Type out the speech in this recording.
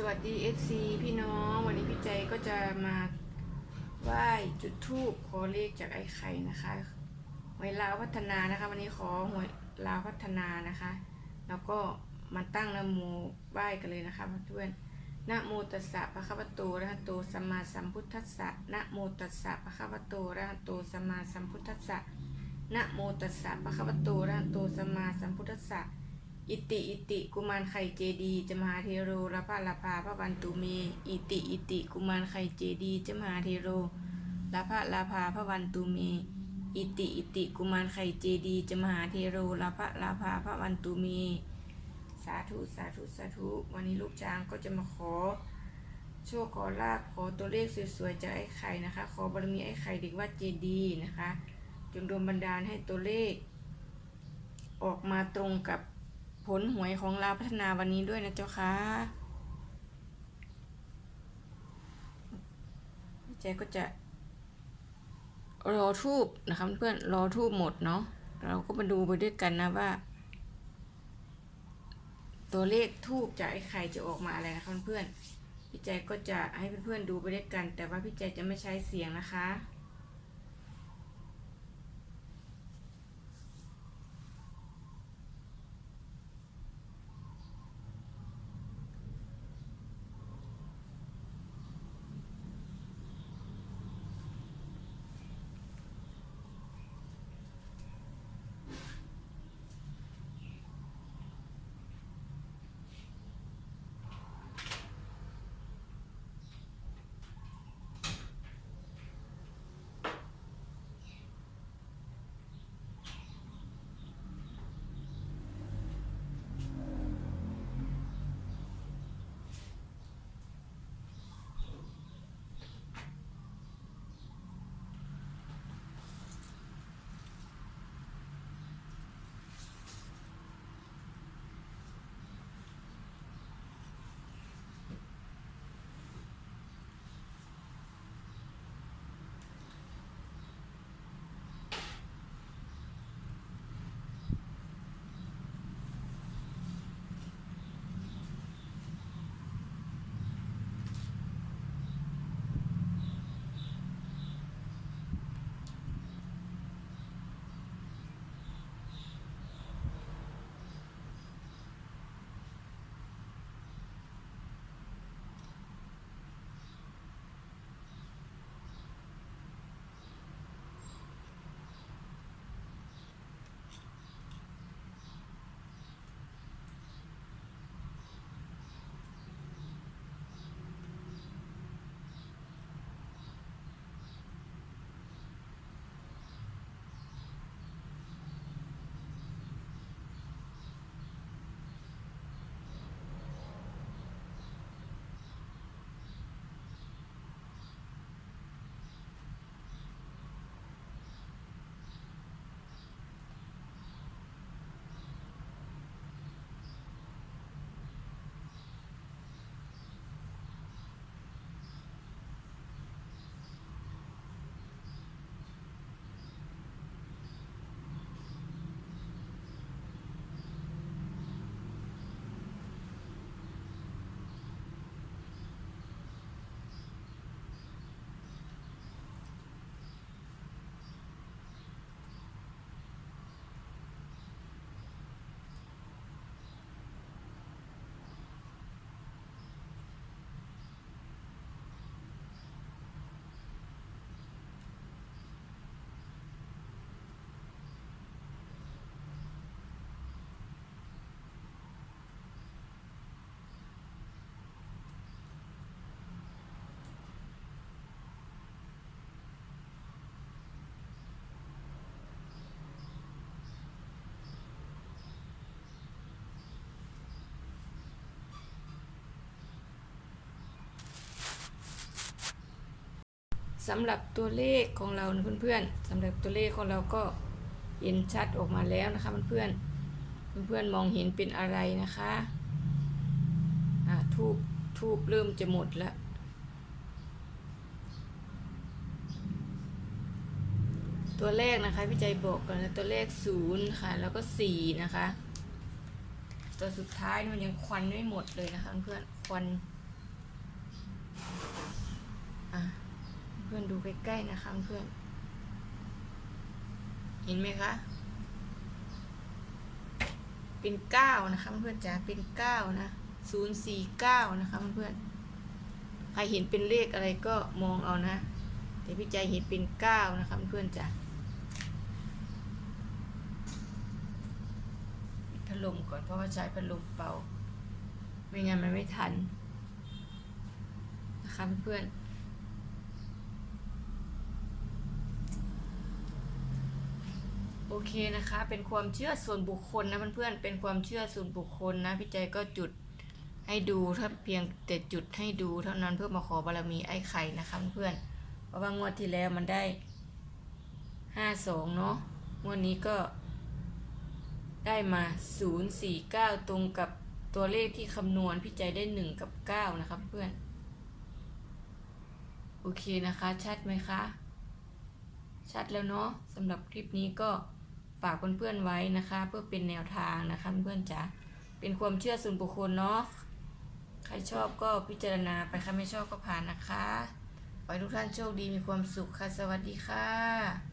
สวัสดี FC พี่น้องวันนี้พี่ใจก็จะมาไหว้จุดธูปขอเลขจากไอ้ไข่นะคะหวยลาวพัฒนานะคะ วันนี้ขอหวยลาวพัฒนานะคะ แล้วก็มาตั้งนโมไหว้กันเลยนะคะเพื่อนๆนะโมตัสสะภะคะวะโตระหะโตสัมมาสัมพุทธัสสะนะโมตัสสะภะคะวะโตระหะโตสัมมาสัมพุทธัสสะนะโมตัสสะภะคะวะโตระหะโตสัมมาสัมพุทธัสสะ อิติอิติกุมารไข่เจดีจะมหาเทโรละพะละพาพระวันตุเม อิติอิติกุมารไข่เจดีจะมหาเทโรละพะละพาพระวันตุเม อิติอิติกุมารไข่เจดีจะมหาเทโรละพะละพาพระวันตุเม สาธุสาธุสาธุวันนี้ลูกช้างก็จะมาขอ โชคขอลาภขอตัวเลขสวยๆจากไอ้ไข่นะคะ ขอบารมีไอ้ไข่เด็กวัดเจดีนะคะจงดลบันดาลให้ตัวเลข ออกมาตรงกับ ผลหวยของเราวพัฒนาวันนี้ด้วยนะเจ้าค่ะพี่แจก็จะรอทูบนะคะเพื่อนรอทูบหมดเนาะเราก็มาดูไปด้วยกันนะว่า ตัวเลขทูบจากไอ้ไข่จะออกมาอะไรนะคะเพื่อนพี่แจก็จะให้เพื่อนๆดูไปด้วยกัน แต่ว่าพี่แจจะไม่ใช้เสียงนะคะ สำหรับตัวเลขของเรานะเพื่อนๆสำหรับตัวเลขของเราก็เห็นชัดออกมาแล้วนะคะเพื่อนๆเพื่อนๆมองเห็นเป็นอะไรนะคะอ่าทูบทูบเริ่มจะหมดแล้วตัวแรกนะคะพี่ใจบอกก่อนนะตัวเลขศูนย์ค่ะ แล้วก็สี่นะคะ ตัวสุดท้ายมันยังควันไม่หมดเลยนะคะเพื่อนควันอะ เพื่อนดูใกล้ๆนะคะเพื่อน เห็นไหมคะ เป็นเก้านะคะเพื่อนจ๋าเป็นเก้านะศูนย์สี่เก้านะคะเพื่อนใครเห็นเป็นเลขอะไรก็มองเอานะ แต่พี่ใจเห็นเป็นเก้านะคะเพื่อนจ๋าพัดลมก่อนเพราะว่าใช้พัดลมเป่า ไม่งั้นมันไม่ทันนะคะเพื่อนๆ โอ เคนะคะ เป็นความเชื่อส่วนบุคคลนะเพื่อนๆเป็นความเชื่อส่วนบุคคลนะพี่ใจก็จุดให้ดูถ้าเพียงแต่จุดให้ดูเท่านั้นเพื่อมาขอบารมีไอ้ไข่นะคะเพื่อนๆเพราะว่างวดที่แล้วมันได้ห้าสองเนาะงวดนี้ก็ได้มาศูนย์สี่เก้าตรงกับตัวเลขที่คำนวณพี่ใจได้หนึ่งกับเก้านะคะเพื่อนโอเคนะคะ ชัดไหมคะ ชัดแล้วเนาะสำหรับคลิปนี้ก็ ฝากเพื่อนๆไว้นะคะ เพื่อเป็นแนวทางนะคะเพื่อนๆจ๋าเป็นความเชื่อส่วนบุคคลเนาะใครชอบก็พิจารณาไปใครไม่ชอบก็ผ่านนะคะขอให้ทุกท่านโชคดีมีความสุขค่ะ สวัสดีค่ะ